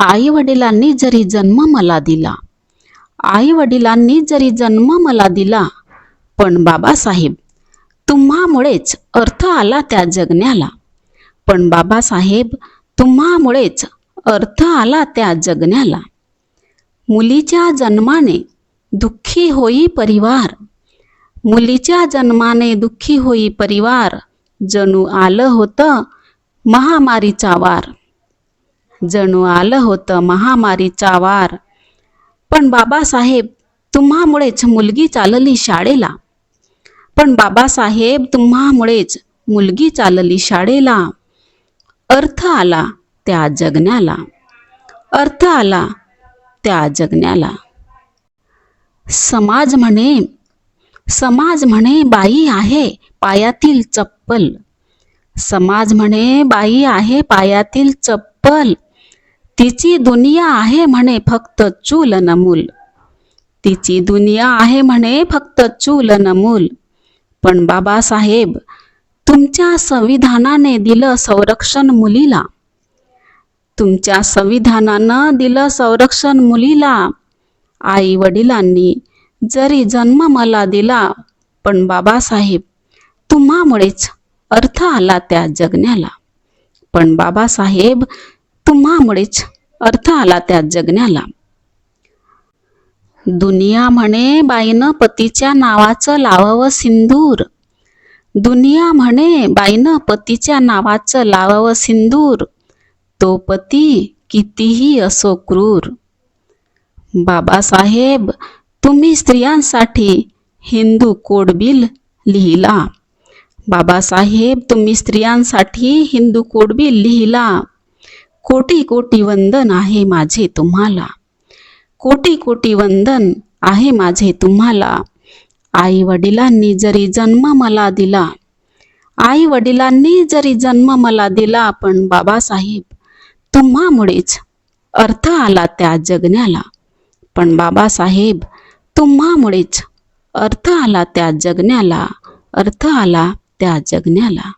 आई वडिलांनी जरी जन्म मला दिला आई वडिलांनी जरी जन्म मला दिला पण बाबासाहेब तुम्हामुळेच अर्थ आला त्या जगण्याला. पण बाबासाहेब तुम्हामुळेच अर्थ आला त्या जगण्याला. मुलीच्या जन्माने दुःखी होई परिवार मुलीच्या जन्माने दुःखी होई परिवार जणू आलं होतं महामारीचा वार. जणू आलं होतं महामारीचा वार. पण बाबासाहेब तुम्हामुळेच मुलगी चालली शाळेला. पण बाबासाहेब तुम्हामुळेच मुलगी चालली शाळेला. अर्थ आला त्या जगण्याला. अर्थ आला त्या जगण्याला. समाज म्हणे समाज म्हणे बाई आहे पायातील चप्पल. समाज म्हणे बाई आहे पायातील चप्पल. तिची दुनिया आहे म्हणे फक्त चूल नमूल तिची दुनिया आहे म्हणे फक्त चूल नमूल पण बाबासाहेब तुमच्या संविधानाने दिलं संरक्षण मुलीला. तुमच्या संविधानानं दिलं संरक्षण मुलीला. आई वडिलांनी जरी जन्म मला दिला पण बाबासाहेब तुम्हामुळेच अर्थ आला त्या जगण्याला. पण बाबासाहेब तुम्हामुळेच अर्थ आला त्या जगण्याला. दुनिया म्हणे बाईनं पतीच्या नावाचं लावावं सिंदूर. दुनिया म्हणे बाईनं पतीच्या नावाचं लावावं सिंदूर. तो पती कितीही असो क्रूर. बाबासाहेब तुम्ही स्त्रियांसाठी हिंदू कोडबिल लिहिला. बाबासाहेब तुम्ही स्त्रियांसाठी हिंदू कोडबिल लिहिला. कोटी कोटी वंदन आहे माझे तुम्हाला. कोटी कोटी वंदन आहे माझे तुम्हाला. आई वडिलांनी जरी जन्म मला दिला आई वडिलांनी जरी जन्म मला दिला पण बाबासाहेब तुम्हामुळेच अर्थ आला त्या जगण्याला. पण बाबासाहेब तुम्हामुळेच अर्थ आला त्या जगण्याला अर्थ आला त्या जगण्याला.